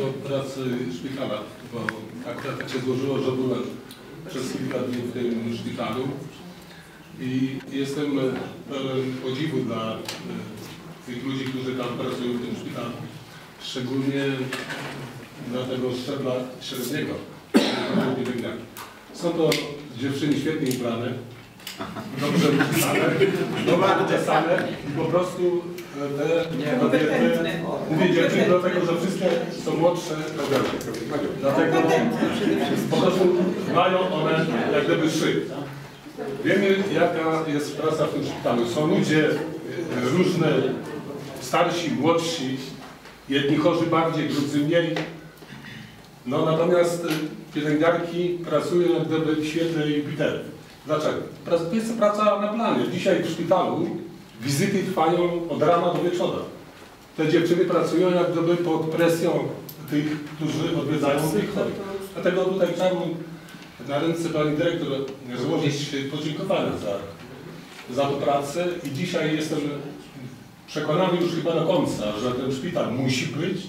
do pracy szpitala, bo akurat tak się złożyło, że byłem przez kilka dni w tym szpitalu i jestem pełen podziwu dla e, tych ludzi, którzy tam pracują w tym szpitalu. Szczególnie dla tego szczebla średniego. Są to dziewczyny świetnie ubrane, dobrze upisane, dobrze uczesane i po prostu e, te kobiety, dziewczyny dlatego, że wszystkie są młodsze mnie. Dlatego po prostu mają one jak gdyby szyb. Wiemy jaka jest praca w tym szpitalu. Są ludzie e, różne, starsi, młodsi, jedni chorzy bardziej, drudzy mniej. No natomiast y, pielęgniarki pracują jak gdyby w świetle Jupiterów. Dlaczego? To jest praca na planie. Dzisiaj w szpitalu wizyty trwają od rana do wieczora. Te dziewczyny pracują jak gdyby pod presją tych, którzy odwiedzają tych chorych. Dlatego tutaj chciałbym na ręce Pani Dyrektor złożyć podziękowania za, za tę pracę i dzisiaj jestem przekonany już chyba do końca, że ten szpital musi być,